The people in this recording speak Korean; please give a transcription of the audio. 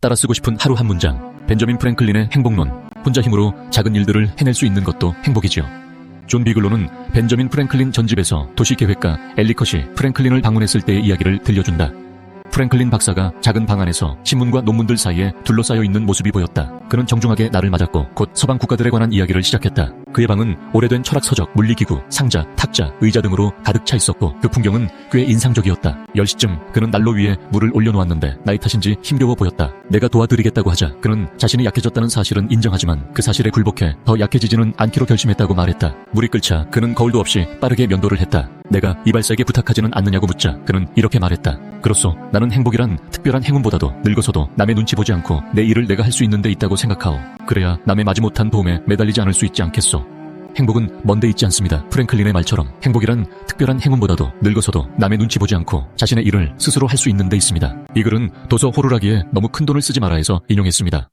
따라 쓰고 싶은 하루 한 문장. 벤저민 프랭클린의 행복론. 혼자 힘으로 작은 일들을 해낼 수 있는 것도 행복이지요. 존 비글로는 벤저민 프랭클린 전집에서 도시계획가 엘리컷이 프랭클린을 방문했을 때의 이야기를 들려준다. 프랭클린 박사가 작은 방 안에서 신문과 논문들 사이에 둘러싸여 있는 모습이 보였다. 그는 정중하게 나를 맞았고 곧 서방 국가들에 관한 이야기를 시작했다. 그의 방은 오래된 철학 서적, 물리기구, 상자, 탁자, 의자 등으로 가득 차 있었고 그 풍경은 꽤 인상적이었다. 10시쯤 그는 난로 위에 물을 올려놓았는데 나이 탓인지 힘겨워 보였다. 내가 도와드리겠다고 하자 그는 자신이 약해졌다는 사실은 인정하지만 그 사실에 굴복해 더 약해지지는 않기로 결심했다고 말했다. 물이 끓자 그는 거울도 없이 빠르게 면도를 했다. 내가 이발사에게 부탁하지는 않느냐고 묻자 그는 이렇게 말했다. 그로써 나는 행복이란 특별한 행운보다도 늙어서도 남의 눈치 보지 않고 내 일을 내가 할 수 있는 데 있다고 생각하오. 그래야 남의 마지못한 도움에 매달리지 않을 수 있지 않겠소. 행복은 먼데 있지 않습니다. 프랭클린의 말처럼 행복이란 특별한 행운보다도 늙어서도 남의 눈치 보지 않고 자신의 일을 스스로 할 수 있는 데 있습니다. 이 글은 도서 호루라기에 너무 큰 돈을 쓰지 마라 해서 인용했습니다.